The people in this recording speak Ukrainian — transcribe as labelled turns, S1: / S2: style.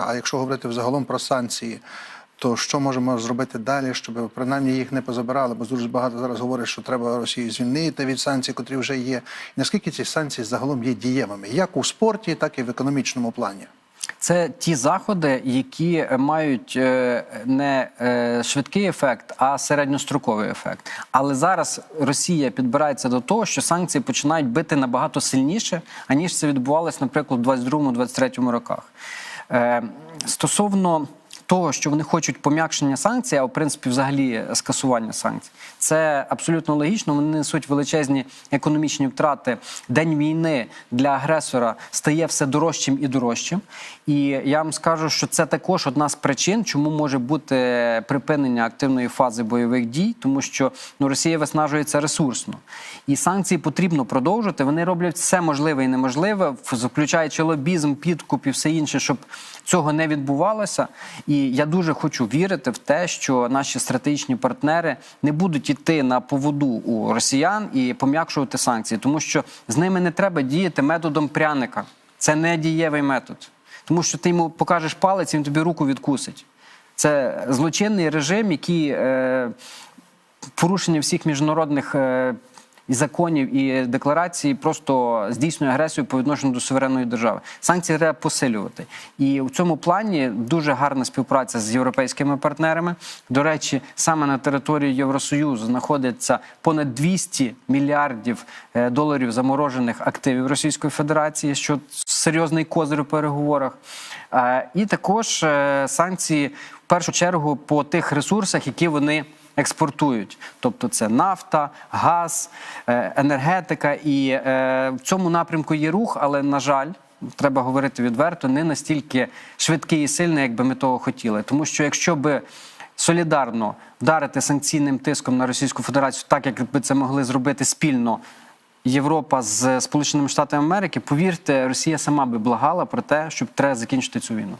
S1: А якщо говорити взагалом про санкції, то що можемо зробити далі, щоб принаймні їх не позабирали? Бо дуже багато зараз говорять, що треба Росію звільнити від санкцій, котрі вже є. Наскільки ці санкції загалом є дієвими, як у спорті, так і в економічному плані?
S2: Це ті заходи, які мають е, не е, швидкий ефект, а середньостроковий ефект. Але зараз Росія підбирається до того, що санкції починають бити набагато сильніше, аніж це відбувалось, наприклад, у 22-23 роках. Е, Стосовно того, що вони хочуть пом'якшення санкцій, а в принципі, взагалі, скасування санкцій, це абсолютно логічно. Вони несуть величезні економічні втрати. День війни для агресора стає все дорожчим і дорожчим. І я вам скажу, що це також одна з причин, чому може бути припинення активної фази бойових дій, тому що ну, Росія виснажується ресурсно. І санкції потрібно продовжувати. Вони роблять все можливе і неможливе, включаючи лобізм, підкуп і все інше, щоб цього не відбувалося. І я дуже хочу вірити в те, що наші стратегічні партнери не будуть йти на поводу у росіян і пом'якшувати санкції, тому що з ними не треба діяти методом пряника. Це не дієвий метод. Тому що ти йому покажеш палець, він тобі руку відкусить. Це злочинний режим, який е, порушення всіх міжнародних е, і законів і декларацій просто здійснює агресію по відношенню до суверенної держави. Санкції треба посилювати. І в цьому плані дуже гарна співпраця з європейськими партнерами. До речі, саме на території Євросоюзу знаходиться понад 200 мільярдів е, доларів заморожених активів Російської Федерації, що серйозний козир у переговорах. Е, І також е, санкції в першу чергу по тих ресурсах, які вони експортують. Тобто це нафта, газ, е, енергетика. І е, в цьому напрямку є рух, але, на жаль, треба говорити відверто, не настільки швидкий і сильний, як би ми того хотіли. Тому що якщо би солідарно вдарити санкційним тиском на Російську Федерацію, так як би це могли зробити спільно. Європа з Сполученими Штатами Америки, повірте, Росія сама би благала про те, щоб треба закінчити цю війну.